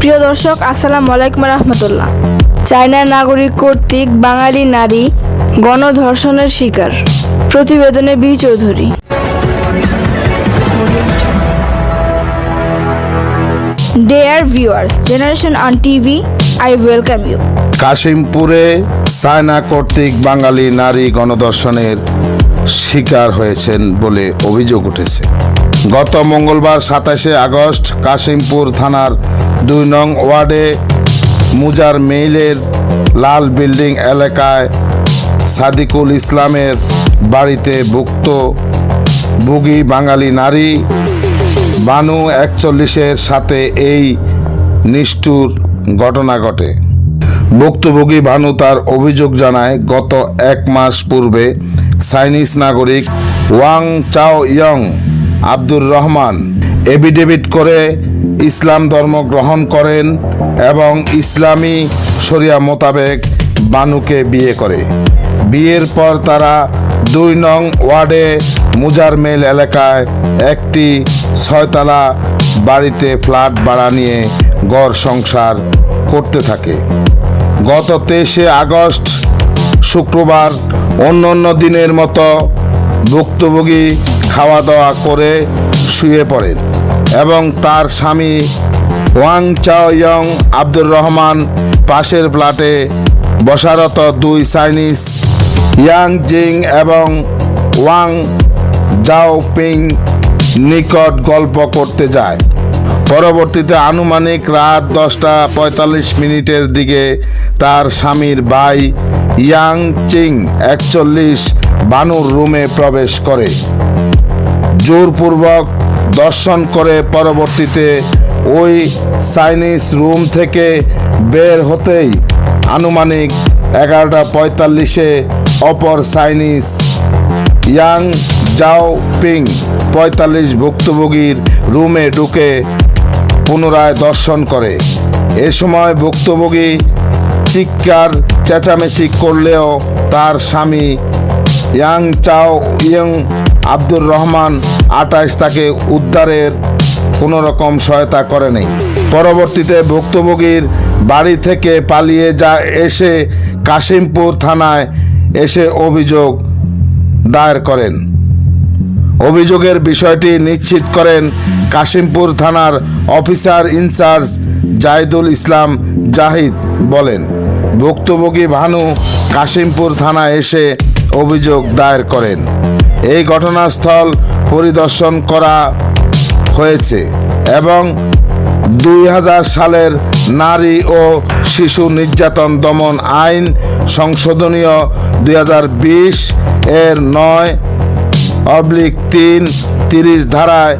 প্রিয় দর্শক আসসালামু আলাইকুম রহমতুল্লাহ। চায়নার নাগরিক কর্তৃক বাঙালি নারী গণধর্ষণের শিকার প্রতিবেদনে B Chowdhury. Dear viewers, Generation on TV, I welcome you. কাশিমপুরে সায়না কর্তৃক বাঙালি নারী গণদর্শনের শিকার হয়েছেন বলে অভিযোগ উঠেছে। গত মঙ্গলবার সাতাশে আগস্ট কাশিমপুর থানার দুই নং ওয়ার্ডে মুজার মেইলের লাল বিল্ডিং এলাকায় সাদিকুল ইসলামের বাড়িতে ভুক্ত ভুগি বাঙালি নারী বানু একচল্লিশের সাথে এই নিষ্ঠুর ঘটনা ঘটে। ভুক্তভোগী ভানু তার অভিযোগ জানায়, গত এক মাস পূর্বে চাইনিজ নাগরিক ওয়াং চাও ইয়ং আব্দুর রহমান এফিডেভিট করে ইসলাম ধর্ম গ্রহণ করেন এবং ইসলামী শরিয়া মোতাবেক বানুকে বিয়ে করে। বিয়ের পর তারা দুই নং ওয়ার্ডে মুজারমেল এলাকায় একটি ছয়তলা বাড়িতে ফ্ল্যাট ভাড়া নিয়ে গড় সংসার করতে থাকে। গত তেইশে আগস্ট শুক্রবার অন্য অন্য দিনের মতো ভুক্তভোগী খাওয়া দাওয়া করে শুয়ে পড়েন। এবং তার স্বামী ওয়াং চাও ইয়ং আব্দুর রহমান পাশের ফ্ল্যাটে বসারত দুই চাইনিজ ইয়াং জিং এবং ওয়াং জাও পিং নিকট গল্প করতে যায়। পরবর্তীতে আনুমানিক রাত দশটা পঁয়তাল্লিশ মিনিটের দিকে তার স্বামীর ভাই ইয়াং চিং একচল্লিশ বানুর রুমে প্রবেশ করে। জোরপূর্বক দর্শন করে পরবর্তীতে ওই চাইনিজ রুম থেকে বের হতেই আনুমানিক এগারোটা পঁয়তাল্লিশে অপর চাইনিজ ইয়াং জাও পিং পঁয়তাল্লিশ ভুক্তভোগীর রুমে ঢুকে পুনরায় দর্শন করে। এ সময় ভুক্তভোগী চিৎকার, চেঁচামেচি করলেও তার স্বামী ইয়াং চাও ইয়ং আব্দুর রহমান আটাইশ তাকে উদ্ধারের কোনো রকম সহায়তা করেনি পরবর্তীতে ভুক্তভোগীর বাড়ি থেকে পালিয়ে যা এসে কাশিমপুর থানায় এসে অভিযোগ দায়ের করেন। অভিযোগের বিষয়টি নিশ্চিত করেন কাশিমপুর থানার officer in charge Jahidul Islam Jahid বলেন, ভুক্তভোগী ভানু কাশিমপুর থানায় এসে অভিযোগ দায়ের করেন। এই ঘটনাস্থল পরিদর্শন করা হয়েছে এবং দুই হাজার সালের নারী ও শিশু নির্যাতন দমন আইন সংশোধনীয় দুই হাজার বিশ এর নয় অবলিক তিন তিরিশ ধারায়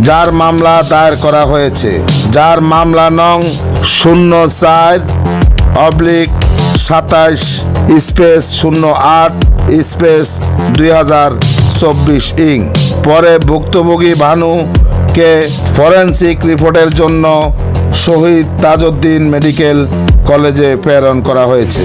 যার মামলা দায়ের করা হয়েছে। যার মামলা নং শূন্য চার অবলিক সাতাইশ স্পেস শূন্য আট, স্পেস দুই হাজার চব্বিশ ইং। পরে ভুক্তভোগী ভানুকে ফরেন্সিক রিপোর্টের জন্য শহীদ তাজউদ্দিন মেডিকেল কলেজে প্রেরণ করা হয়েছে।